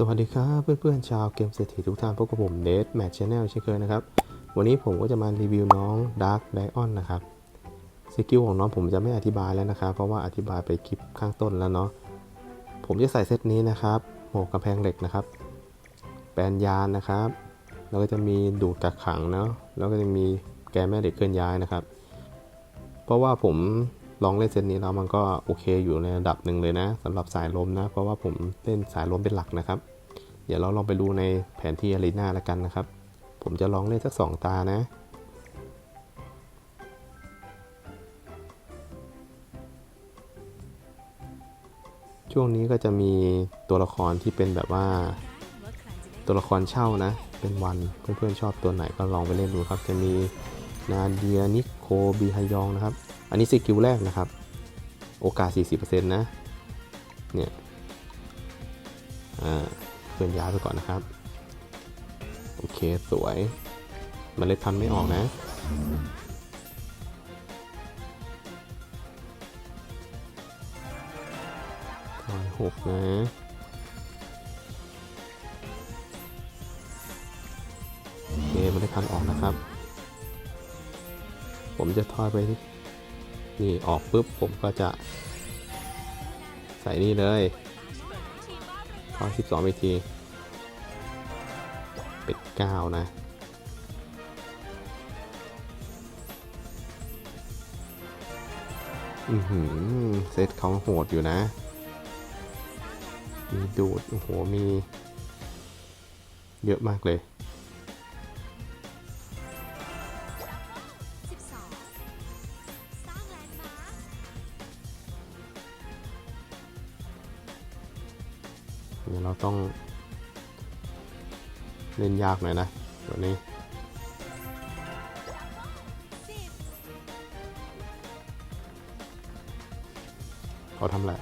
สวัสดีครับเพื่อนๆชาวเกมเศรษฐีทุกท่านพบกับผมเดทแมทชแนลเช่นเคยนะครับ วันนี้ผมก็จะมารีวิวน้อง Dark Dion นะครับสกิลของน้องผมจะไม่อธิบายแล้วนะครับ เพราะว่าอธิบายไปคลิปข้างต้นแล้วเนาะผมจะใส่เซตนี้นะครับหมวกกำแพงเหล็กนะครับ แปลนยานนะครับ แล้วก็จะมีดูดกักขังเนาะแล้วก็จะมีแกแม่เหล็กเคลื่อนย้ายนะครับ เพราะว่าผม ลองเล่นเซตนี้แล้วมันก็โอเคอยู่ในระดับหนึ่งเลยนะสำหรับสายลมนะ เพราะว่าผมเล่นสายลมเป็นหลักนะครับ เดี๋ยวเราลองไปดูในแผนที่อารีนาแล้วกันนะครับ ผมจะลองเล่นสักสองตานะช่วงนี้ก็จะมีตัวละครที่เป็นแบบว่า ตัวละครเช่านะ เป็นวันเพื่อนๆชอบตัวไหนก็ลองไปเล่นดูครับ จะมีนาเดียนิโคบีฮยองนะครับ อันนี้สกิลแรกนะครับ โอกาส 40%นะ เนี่ย อ่าเพื่อนย้ายไปก่อนนะครับ โอเค สวยมเมล็ดพันธุ์ไม่ออกนะทอยหกนะโอเคเมล็ดพันธุ์ออกนะครับ ผมจะทอยไปที่ นี่ออกปุ๊บผมก็จะ ใส่นี่เลยทอ12วิธีเป็ด9นะอือหือเซตเขาโหดอยู่นะ มีดูด โอ้โห มี เยอะมากเลย ต้อง เล่นยากหน่อยนะตัวนี้เขาทำอะไร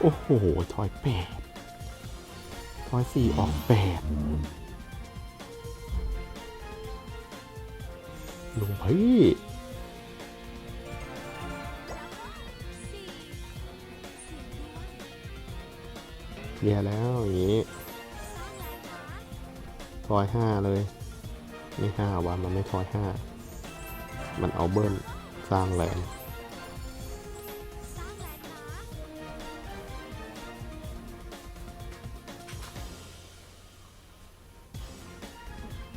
โอ้โหทอยแปดทอยสี่ออกแปดลุงพี่ แย่แล้วอย่างนี้ทอยห้าเลยนี่ห้าวันมันไม่ทอยห้ามันเอาเบิ้ลสร้างแรง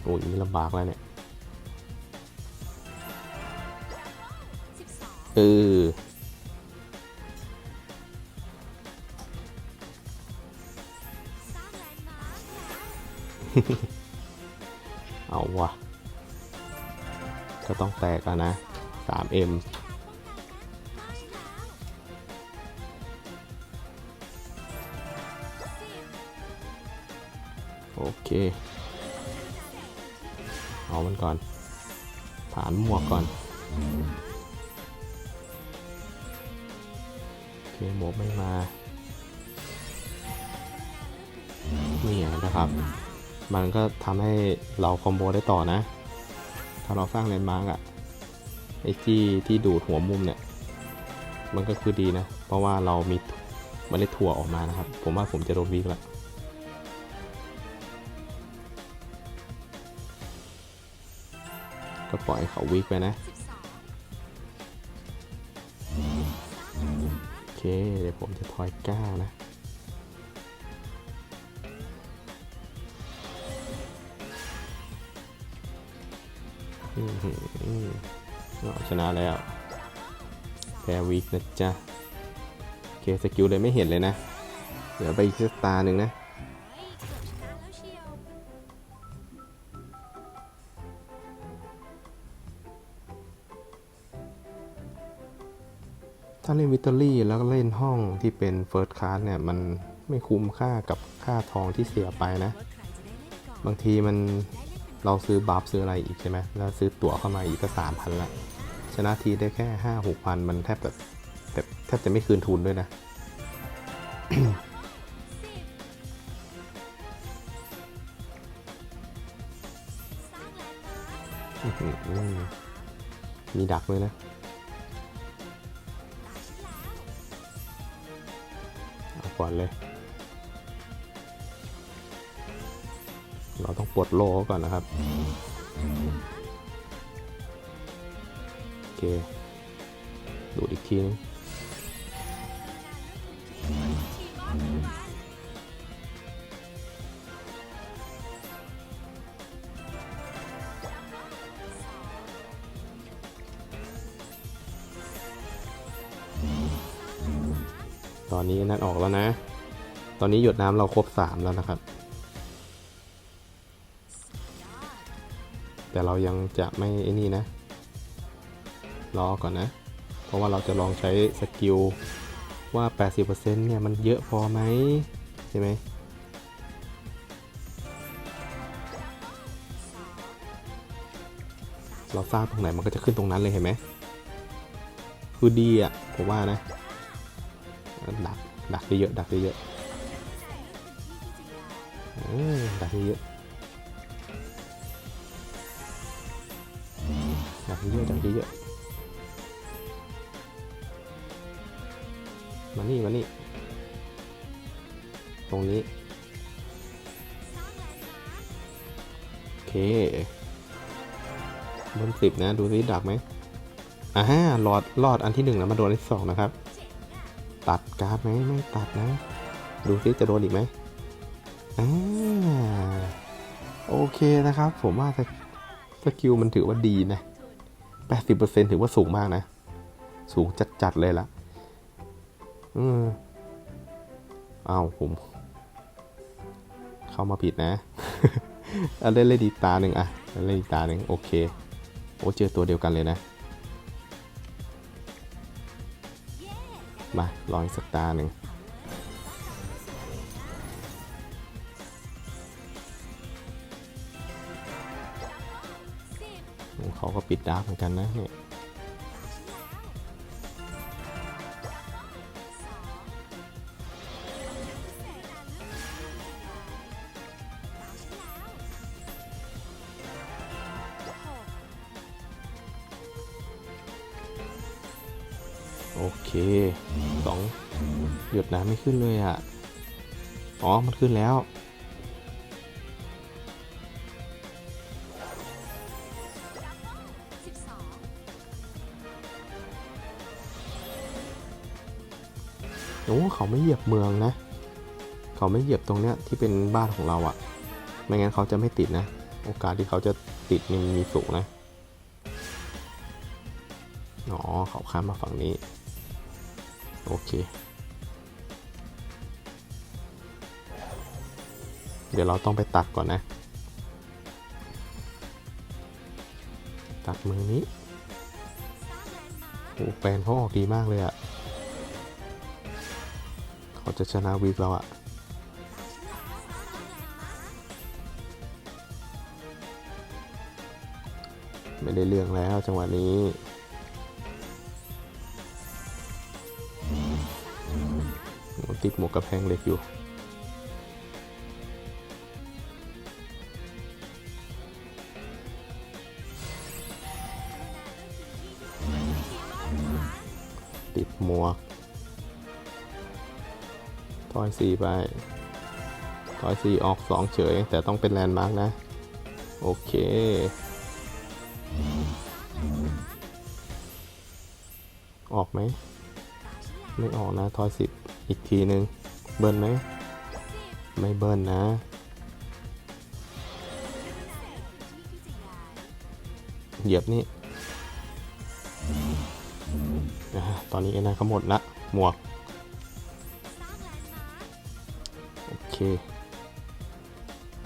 โอ้ยนี่ลำบากแล้วเนี่ยเออ เอาวะก็ต้องแตกแล้วนะ 3M โอเค เอามันก่อน ฐานหมวกก่อน โอเคหมวกไม่มา นี่นะครับ มันก็ทำให้เราคอมโบได้ต่อนะ ถ้าเราสร้างเลนมาร์กอะไอ้ที่ที่ดูดหัวมุมเนี่ย มันก็คือดีนะ เพราะว่าเรามีเมันได้ถั่วออกมานะครับ ผมว่าผมจะโดนวีกล้วก็ปล่อยเขาวีกไปนะ โอเค เดี๋ยวผมจะทอยก้านะ เราชนะแล้วแพ้วีคนะจ๊ะโอเคสกิลเลยไม่เห็นเลยนะ เดี๋ยวไปอีกสักตาหนึ่งนะถ้าเล่นวิตเตอรี่แล้วก็เล่นห้องที่เป็นเฟิร์สคลาสเนี่ย มันไม่คุ้มค่ากับค่าทองที่เสียไปนะ บางทีมัน เราซื้อบัฟซื้ออะไรอีกใช่ไหมแล้วซื้อตั๋วเข้ามาอีกก็สามพันละชนะทีได้แค่ห้าหกพันมันแทบแบบแบบแทบจะไม่คืนทุนด้วยนะ มีดักเลยนะก่อนเลย เราต้องปลดโลก่อนนะครับ โอเค ดูดอีกทีนึงตอนนี้นั่นออกแล้วนะ ตอนนี้หยดน้ำเราครบสามแล้วนะครับ แต่เรายังจะไม่ไอ้นี่นะรอก่อนนะ เพราะว่าเราจะลองใช้สกิลว่า 80%เนี่ย มันเยอะพอไหมใช่ไหมเราสร้างตรงไหนมันก็จะขึ้นตรงนั้นเลยเห็นไหมคือดีอะ ผมว่านะ ดัก ดักเยอะ ดักเยอะดักเยอะ เยอะๆดักเยอะมานี่มานี่ ตรงนี้ โอเคบนสิบนะ ดูซิดักไหมอ่าหลอดรอดอันที่หนึ่งแล้วมาโดนอันที่สองนะครับ ตัดการ์ดไหมไม่ตัดนะ ดูซิจะโดนอีกไหมอ่าโอเคนะครับ ผมว่าสกิลมันถือว่าดีนะ 80%ถือว่าสูงมากนะ สูงจัด ๆ เลยละอืมอ้าวผม เข้ามาผิดนะเอาเล่นเล่นดีตาหนึ่งอะเล่นดีตาหนึ่งโอเค โอ้เจอตัวเดียวกันเลยนะ มาลองสักตาหนึ่ง เขาก็ปิดดาร์กเหมือนกันนะเนี่ยโอเคสองหยดน้ำไม่ขึ้นเลยอะ อ๋อ มันขึ้นแล้ว โอ้เขาไม่เหยียบเมืองนะ เขาไม่เหยียบตรงเนี้ยที่เป็นบ้านของเราอะ่ะ ไม่งั้นเขาจะไม่ติดนะ โอกาสที่เขาจะติดนี่มันมีสูงนะอ๋อเขาข้ามมาฝั่งนี้ โอเค เดี๋ยวเราต้องไปตัดก่อนนะ ตัดมือนี้โอ้แปลนเขาออกดีมากเลยอะ เขาจะชนะวีคเราอะไม่ได้เรื่องแล้วจังหวะนี้ติดหมวกกับแพงเหล็กอยู่ติดหมวก อยสี่ไปทอยสี่ออกสองเฉย แต่ต้องเป็นแลนด์มาร์กนะ โอเค ออกไหม ไม่ออกนะทอยสิบอีกทีหนึ่งเบิร์นไหม ไม่เบิร์นนะเหยียบนี่ ตอนนี้ไอ้นั่นเขาหมดละหมวก เค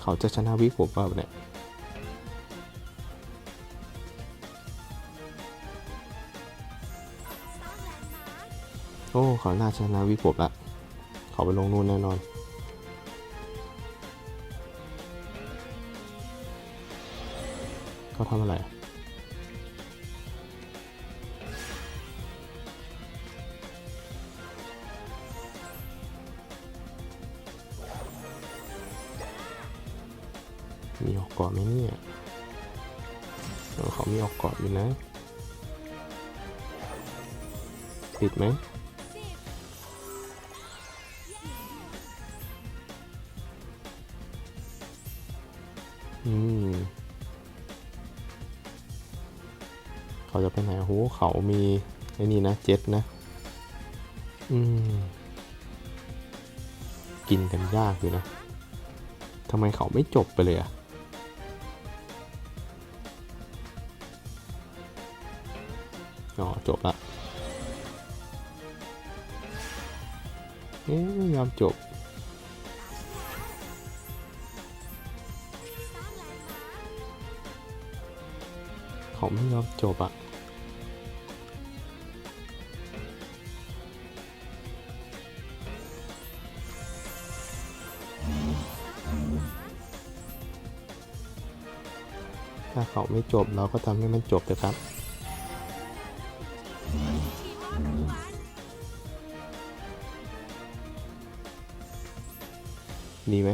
เขาจะชนะวิกผมเปล่าเนี่ยโอ้ เขาน่าชนะวิกผมละเขาไปลงนู่นแน่นอนเขาทำอะไร เกาะไหมเนี่ยเขามีออกเกาะอยู่นะปิดไหมอืมเขาจะไปไหนโหเขามีไอ้นี่นะเจ็ดนะ อืม กินกันยากอยู่นะทำไมเขาไม่จบไปเลยอะ อ๋อจบละเอ๊ะไม่ยอมจบ เขาไม่ยอมจบอะถ้าเขาไม่จบเราก็ทำให้มันจบเถอะครับ ดีไหม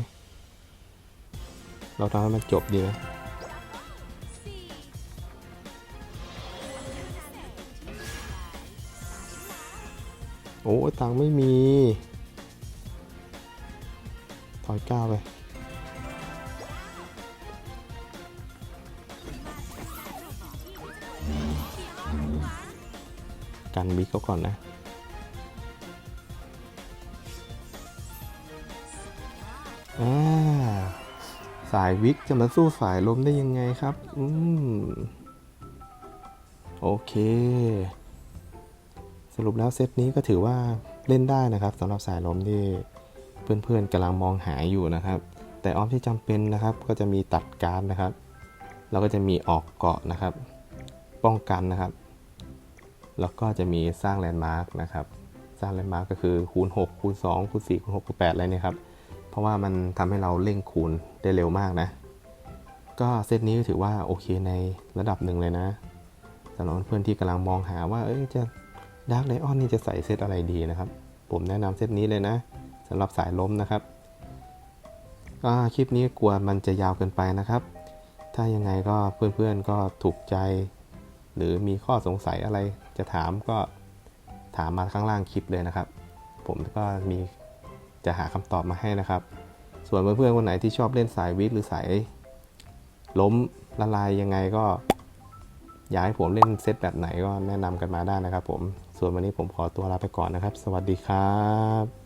เราทำให้มันจบดีไหมโอ้ตังไม่มี ถอยก้าวไปกันวิกเขาก่อนนะายวิกจะมาสู้สายลมได้ยังไงครับ อืม โอเค สรุปแล้วเซตนี้ก็ถือว่าเล่นได้นะครับสำหรับสายลมที่เพื่อนๆกำลังมองหาอยู่นะครับ แต่ออมที่จำเป็นนะครับ ก็จะมีตัดการดนะครับ แล้วก็จะมีออกเกาะนะครับ ป้องกันนะครับ แล้วก็จะมีสร้างแลนด์มาร์กนะครับ สร้างแลนด์มาร์กก็คือคูณ6คูณ2คูณ4คูณ6คูณ8อะไรเนี่ยครับ เพราะว่ามันทำให้เราเร่งคูณได้เร็วมากนะ ก็เซตนี้ก็ถือว่าโอเคในระดับหนึ่งเลยนะสำหรับเพื่อนที่กำลังมองหาว่าเอ้ยจะดาร์กไ o ออนนี่จะใส่เซตอะไรดีนะครับ ผมแนะนำเซตนี้เลยนะสำหรับสายล้มนะครับก็คลิปนี้กลัวมันจะยาวเกินไปนะครับ ถ้ายังไงก็เพื่อนๆก็ถูกใจ หรือมีข้อสงสัยอะไรจะถามก็ถามมาข้างล่างคลิปเลยนะครับ ผมก็มี จะหาคำตอบมาให้นะครับ ส่วนเพื่อนๆคนไหนที่ชอบเล่นสายวิทย์หรือสายล้มละลายยังไงก็ อยากให้ผมเล่นเซตแบบไหนก็แนะนำกันมาได้นะครับผม ส่วนวันนี้ผมขอตัวลาไปก่อนนะครับ สวัสดีครับ